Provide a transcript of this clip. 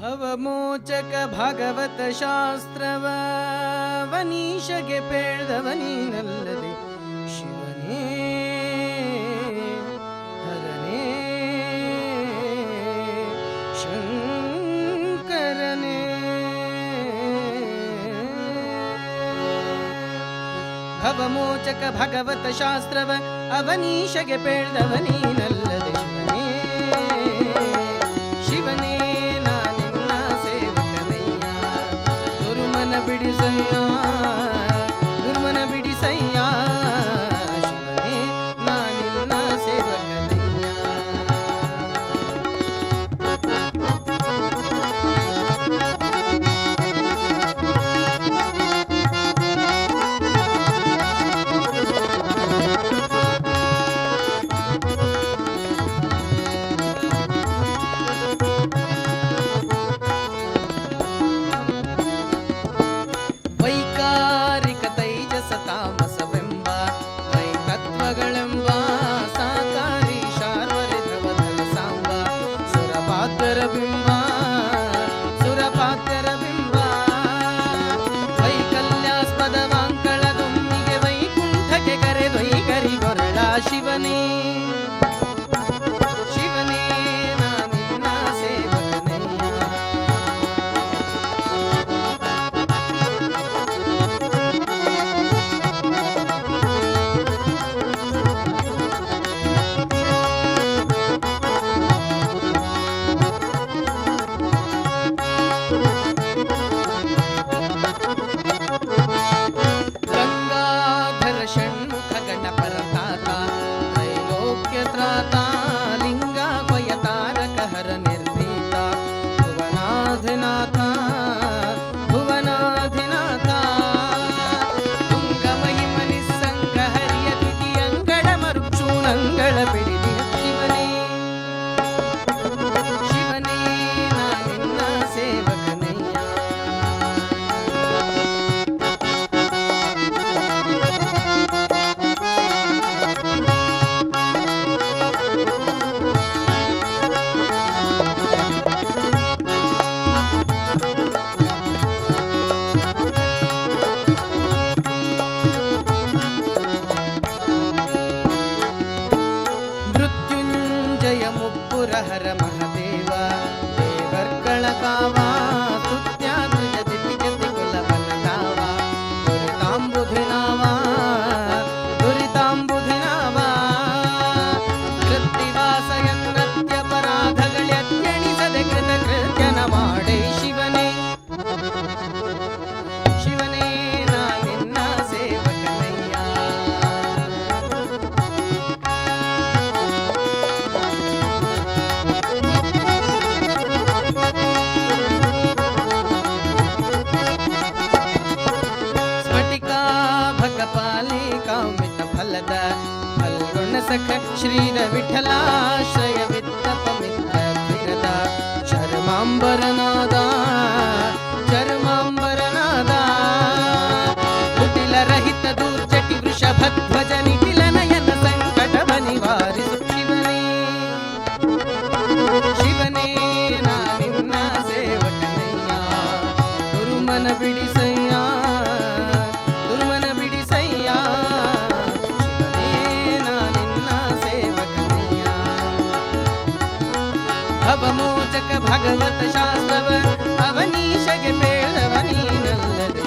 ಭವಮೋಚಕ ಭಾಗವತ ಶಾಸ್ತ್ರವ, ವನೀಶಗೆ ಪೇಳ್ದವ ನೀನಲ್ಲದೆ. ಶಿವನೇ, ಹರನೇ, ಶಂಕರನೇ. ಭವಮೋಚಕ ಭಗವತ ಶಾಸ್ತ್ರವ, ಅವನೀಶಗೆ ಪೇಳ್ದವ ನೀನಲ್ಲ पुरहर महदेवा कर्कणकामा सख श्रीरविठलाश्रय कच्छ्रीर विठलाश्रयवित्तमिन्द्रम्बरना भवमोचक भगवत शास्त्रव अवनीशग पेळवनी नंदन